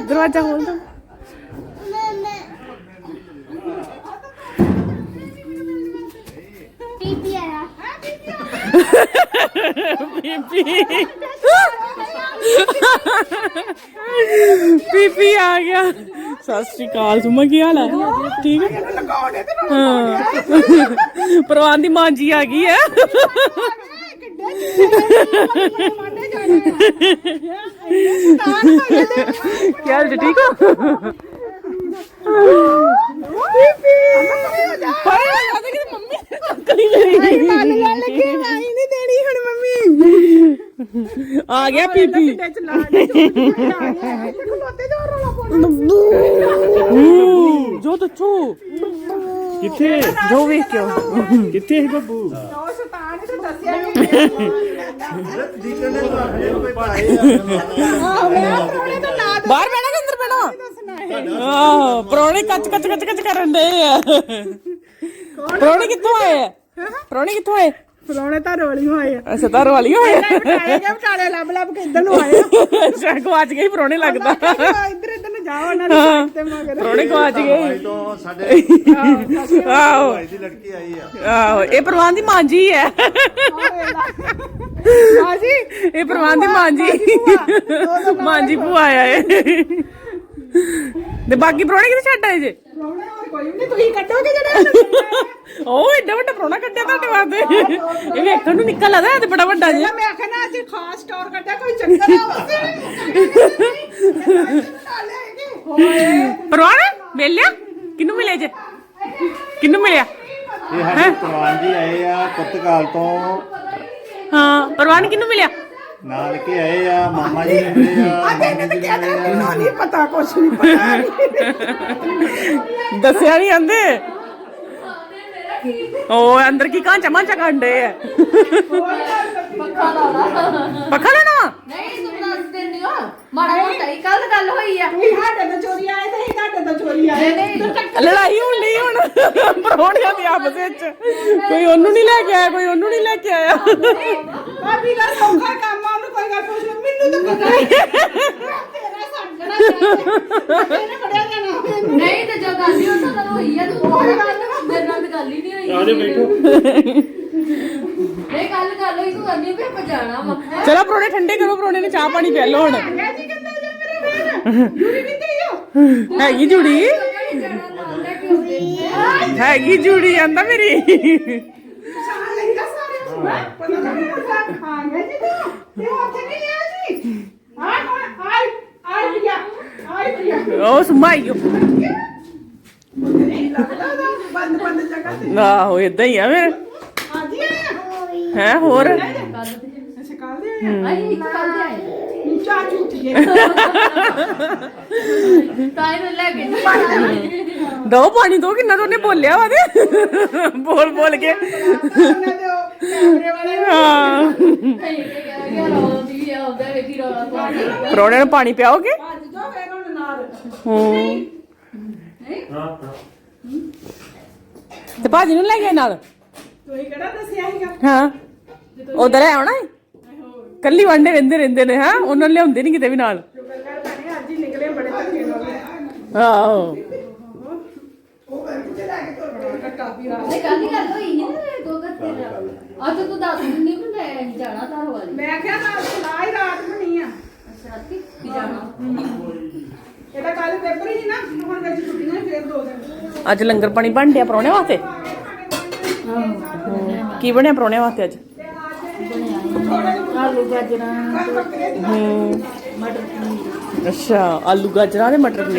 ਦਰਵਾਜ਼ਾ ਖੋਲ ਦੋ। ਪੀਪੀ ਆਇਆ। ਪੀਪੀ ਪੀਪੀ ਆ ਗਿਆ। ਸਤਿ ਸ਼੍ਰੀ ਅਕਾਲ ਸੁਮਾ ਕੀ ਹਾਲ ਹੈ ਠੀਕ ਹੈ ਹਾਂ। ਪ੍ਰਵਾਨ ਦੀ ਮਾਂ ਜੀ ਆ ਗਈ ਹੈ ਕੀ ਹਾਲ ਜੀ ਠੀਕ ਹੋ? ਪੀਪੀ ਹਾਏ ਆ ਤੇ ਗਿਆ ਪੀਪੀ। ਜੋ ਤੱਛੂ ਕਿੱਥੇ? ਜੋ ਵੇਖ ਕੇ ਆਓ। ਕਿੱਥੇ ਹੈ ਬੱਬੂ? ਉਹ ਸ਼ੈਤਾਨ ਨੇ ਦੱਸਿਆ ਨਹੀਂ ਤੋਂ ਬਾਹਰ ਬੈਣਾ ਕਿ ਅੰਦਰ ਬੈਣਾ ਆਹ ਪ੍ਰੋਣੇ ਕੱਚ ਕੱਚ ਕੱਚ ਕੱਚ ਕਰਨ ਦੇ ਆ। ਪ੍ਰੋਣੇ ਕਿੱਥੋਂ ਆਏ ਆ? ਪ੍ਰੋਣੇ ਕਿੱਥੋਂ ਆਏ? ਪ੍ਰੋਣੇ ਤਾਂ ਰੋਲੀ ਹੋਏ ਆ। ਅੱਛਾ ਤਾਰ ਵਾਲੀ ਹੋਏ ਬਟਾਲੇ ਲੱਭ ਲੱਭ ਕੇ ਇੱਧਰ ਨੂੰ ਆਏ ਅੱਛਾ ਗਵਾਚ ਗਈ ਪ੍ਰੋਣੇ ਲੱਗਦਾ। ਇੱਧਰ ਜਾਓ ਉਹਨਾਂ ਦੇ ਸਾਈਡ ਤੇ ਮਗਰ। ਪ੍ਰੋਣੇ ਗਵਾਚ ਗਈ। ਤੋਂ ਸਾਡੇ ਆਹੋ ਭਾਈ ਦੀ ਲੜਕੀ ਆਈ ਆ। ਆਹੋ ਇਹ ਪ੍ਰਵਾਨ ਦੀ ਮਾਂ ਜੀ ਹੈ। ਆਜੀ ਇਹ ਪ੍ਰਵਾਨ ਦੀ ਮਾਂ ਜੀ। ਮਾਂ ਜੀ ਭੂਆ। ਆਇਆ ਏ। ਤੇ ਬਾਕੀ ਪ੍ਰੋਣੇ ਕਿੱਥੇ ਛੱਡ ਆਏ ਜੇ? ਪ੍ਰੋਣੇ ਹੋਰ ਕੋਈ ਨਹੀਂ ਤੁਸੀਂ ਕੱਢੋਗੇ ਜਿਹੜੇ ਉਹ ਏਡਾ ਵੱਡਾ ਪ੍ਰੋਣਾ ਕੱਢਿਆ ਤੁਹਾਡੇ ਵਾਸਤੇ। ਇਹ ਵੇਖਣ ਨੂੰ ਨਿੱਕਾ ਲੱਗਦਾ ਇਹ ਤੇ ਬੜਾ ਵੱਡਾ ਜਿਹਾ। ਮੈਂ ਆਖਣਾ ਅੱਜ ਖਾਸ ਸਟੋਰ ਕੱਢਿਆ ਕੋਈ ਚੱਕਰ ਆ ਹੋਏ ਪਰਵਾਨ ਮਿਲਿਆ ਕਿਹਨੂੰ ਮਿਲਿਆ ਜੇ? ਕਿਹਨੂੰ ਮਿਲਿਆ? ਇਹ ਸਾਡੇ ਪ੍ਰਵਾਨ ਜੀ ਆਏ ਆ ਪੁਰਤਗਾਲ ਤੋਂ। ਹਾਂ ਪਰਵਾਨ ਕਿਹਨੂੰ ਮਿਲਿਆ? ਨਾਨਕੇ ਆਏ ਆ ਮਾਮਾ ਜੀ ਨੇ ਮਿਲੇ ਆ ਅੱਜ ਇਹਨੇ ਤਾਂ ਕਹਿ ਦੇਣਾ ਮੈਨੂੰ ਨਹੀਂ ਪਤਾ ਕੁਛ ਨਹੀਂ ਪਤਾ। ਦੱਸਿਆ ਨਹੀਂ ਆਂਦੇ? ਉਹ ਅੰਦਰ ਕੀ ਕਾਂਚਾ ਮਾਂਚਾ ਕੰਡੇ ਆ? ਪੱਖਾ ਲਾਣਾ ਨਹੀਂ ਤੂੰ ਦੱਸ ਦਿੰਦੀ ਹੋ ਮਾੜਾ ਮੋਟਾ ਹੀ ਕੱਲ ਗੱਲ ਹੋਈ ਆ। ਤੁਸੀਂ ਸਾਡੇ ਤੋਂ ਚੋਰੀ ਆਏ ਤੇ ਅਸੀਂ ਤੁਹਾਡੇ ਤੋਂ ਚੋਰੀ ਆਏ। ਲੜਾਈ ਹੋਣ ਲਈ ਹੁਣ ਪਰੋਣਿਆਂ ਦੀ ਆਪਸ ਵਿੱਚ। ਕੋਈ ਉਹਨੂੰ ਨਹੀਂ ਲੈ ਕੇ ਆਇਆ ਕੋਈ ਉਹਨੂੰ ਨਹੀਂ ਲੈ ਕੇ ਆਇਆ। ਭਾਬੀ ਦਾ ਸੌਖਾ ਕੰਮ ਆ ਉਹਨੂੰ ਕੋਈ ਗੱਲ ਪੁੱਛ ਲਓ। ਮੈਨੂੰ ਤਾਂ ਪਤਾ ਨਹੀਂ। ਤੇਰਾ ਸੰਗਣਾ ਇਹਨੇ ਬੜਿਆ ਜਾਣਾ। ਨਹੀਂ ਤੇ ਜੋ ਗੱਲ ਹੀ ਉਹ ਤਾਂ ਹੋਈ ਆ ਤੂੰ ਹੋਰ ਮੇਰੇ ਨਾਲ ਤਾਂ ਗੱਲ ਹੀ ਨਹੀਂ ਹੋਈ। ਆਜੋ ਬੈਠੋ। ਨਹੀਂ ਗੱਲ ਹੋਈ ਤੂੰ ਕਰਨੀ ਵੀ ਆਪਾਂ ਜਾਣਾ ਵਾ। ਚਲੋ ਪਰੋਣੇ ਠੰਡੇ ਕਰੋ ਪਰੋਣੇ ਨੇ ਚਾਹ ਪਾਣੀ ਪੀ ਲਓ ਹੁਣ। ਗਿਆ ਜੀ ਕਹਿੰਦਾ ਜੇ ਮੇਰੇ ਵੀਰ ਜੁੜੀ ਕਿੱਥੇ ਹੋ ਹੈਗੀ ਜੁੜੀ? ਹੈਗੀ ਜੁੜੀ ਆਂਦਾ ਮੇਰੀ। ਸ਼ਾਨ ਲੈਂਦਾ ਸਾਰੇ ਪਤਾ ਨਹੀਂ ਆ ਗਿਆ ਜੀ ਤੂੰ। ਤੇ ਉੱਥੇ ਨਹੀਂ ਗਿਆ ਜੀ। ਆ ਕੌਣ ਆਈ ਆਈ ਪਿਆ ਆਈ ਪਿਆ ਉਹ ਸਮਾਈਓ। ਆਹੋ ਇਦਾਂ ਹੀ ਆ ਫਿਰ। ਆਇਆ ਹੈ ਹੋਰ? ਕੱਲ ਦੇ ਆਇਆ ਆਈ ਇੱਕ ਕੱਲ ਦੇ ਆਏ। ਚਾਹ ਝੂਠੀ ਤਾਂ ਇਹਨੂੰ ਲੈ ਕੇ ਨਹੀਂ ਦੋ ਪਾਣੀ ਦੋ ਕਿੰਨਾ ਤੋਂ ਉਹਨੇ ਬੋਲਿਆ ਵਾ ਤੇ। ਬੋਲ ਬੋਲ ਕੇ। ਉਹਨਾਂ ਦੇ ਉਹ ਕੈਮਰੇ ਵਾਲੇ ਨੂੰ ਹਾਂ। ਤੇ ਕਹਿ ਗਿਆ ਰੋਂਦੀ ਆ ਉਹਦਾ ਵੇਖੀ ਰੋਲਾ ਪਾਉਂਦੀ ਪਰੋਣੇ ਨੂੰ ਪਾਣੀ ਪਿਆਓਗੇ? ਅੱਜ ਜੋ ਫੇਰ ਹੁਣ ਨਾਲ ਹੂੰ। ਤੇ ਭਾਜੀ ਨੂੰ ਲੈ ਗਏ ਨਾਲ? ਤੁਸੀਂ ਕਿਹੜਾ ਦੱਸਿਆ ਸੀਗਾ? ਹਾਂ। ਉਧਰ ਹੈ ਆਉਣਾ ਕੱਲੀ ਵਾਂਡੇ ਰਹਿੰਦੇ ਰਹਿੰਦੇ ਨੇ ਹਾਂ? ਉਹਨਾਂ ਨੂੰ ਲਿਆਉਂਦੇ ਨਹੀਂ ਕਿਤੇ ਵੀ ਨਾਲ। ਸ਼ੁਕਰ ਕਰ ਭੈਣੇ ਅੱਜ ਹੀ ਨਿਕਲੇ ਬੜੇ ਧੱਕੇ ਨਾਲ। ਆਹੋ। ਉਹ ਕਰ ਕਿਤੇ ਲੈ ਕੇ ਤੁਰ ਪਿਆ ਕੱਟਾ ਪੀਰਾ ਨਹੀਂ ਕੱਲ ਦੀ ਗੱਲ ਹੋਈ ਨਹੀਂ ਨਾ ਮੇਰੇ ਕੋਲ ਕਰਤੇ ਆ। ਤੇ ਤੂੰ ਦੱਸ ਦਿੰਦੀ ਵੀ ਮੈਂ ਜਾਣਾ ਤਾਰ ਵਾਲੀ। ਮੈਂ ਕਿਹਾ ਨਾਲ ਸਲਾਹ ਹੀ ਰਾਤ ਬਣੀ ਆ। ਅੱਛਾ ਰਾਤੀ ਕੀ ਜਾਣਾ। ਇਹਦਾ ਕੱਲ ਪੇਪਰ ਹੀ ਨਾ ਹੁਣ ਵਿੱਚ ਛੁੱਟੀਆਂ ਫੇਰ ਦੋ ਦਿਨ। ਅੱਜ ਲੰਗਰ ਪਾਣੀ ਬਣ ਡਿਆ ਪਰੋਣੇ ਵਾਸਤੇ। ਕੀ ਬਣਿਆ ਪਰੋਣੇ ਵਾਸਤੇ ਅੱਜ? ਆਲੂ ਗਾਜਰਾਂ ਬੱਕਰੇ ਦੀ ਹੂੰ ਅੱਛਾ ਆਲੂ ਗਾਜਰਾਂ ਤੇ ਮਟਰ ਪਨੀਰ।